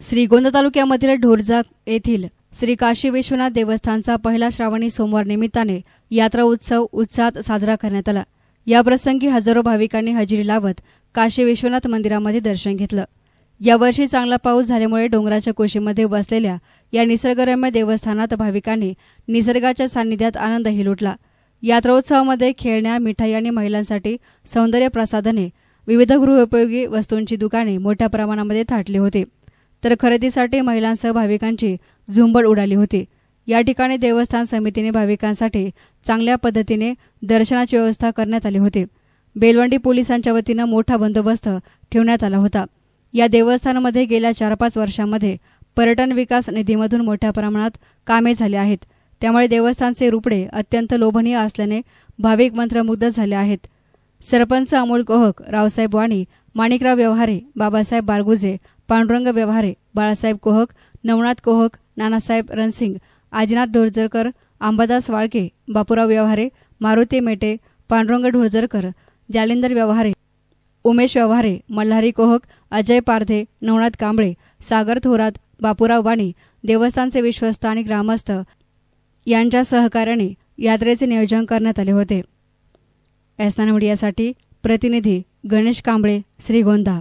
श्रीगोंदा तालुक्यामधील ढोरजा येथील श्री काशी विश्वनाथ देवस्थानचा पहिला श्रावणी सोमवार निमित्ताने यात्रा उत्सव उत्साहात साजरा करण्यात आला. याप्रसंगी हजारो भाविकांनी हजेरी लावत काशी विश्वनाथ मंदिरामध्ये दर्शन घेतलं. यावर्षी चांगला पाऊस झाल्यामुळे डोंगराच्या कुशीमध्ये बसलेल्या या निसर्गरम्य देवस्थानात भाविकांनी निसर्गाच्या सान्निध्यात आनंदही लुटला. यात्रोत्सवामध्ये खेळण्या मिठाई आणि महिलांसाठी सौंदर्य प्रसाधने विविध गृहोपयोगी वस्तूंची दुकाने मोठ्या प्रमाणामध्ये थाटली होती. तर खरेदीसाठी महिलांसह भाविकांची झुंबड उडाली होती. या ठिकाणी देवस्थान समितीने भाविकांसाठी चांगल्या पद्धतीने दर्शनाची व्यवस्था करण्यात आली होती. बेलवंडी पोलिसांच्या वतीनं मोठा बंदोबस्त ठेवण्यात आला होता. या देवस्थानामध्ये गेल्या चार पाच वर्षांमध्ये पर्यटन विकास निधीमधून मोठ्या प्रमाणात कामे झाली आहेत. त्यामुळे देवस्थानचे रुपडे अत्यंत लोभनीय असल्याने भाविक मंत्रमुग्ध झाले आहेत. सरपंच अमोल कोहक रावसाहेब वाणी माणिकराव व्यवहारे बाबासाहेब बारगुजे पांडुरंग व्यवहारे बाळासाहेब कोहक नवनाथ कोहक नानासाहेब रणसिंग आजनाथ ढोरजरकर अंबादास वाळके बापूराव व्यवहारे मारुती मेटे पांडुरंग ढोरजरकर जालिंदर व्यवहारे उमेश व्यवहारे मल्हारी कोहक अजय पारधे नवनाथ कांबळे सागर थोरात बापूराव वाणी देवस्थानचे विश्वस्त आणि ग्रामस्थ यांच्या सहकार्याने यात्रेचे नियोजन करण्यात आले होते. एसना मीडियासाठी प्रतिनिधी गणेश कांबळे श्रीगोंदा.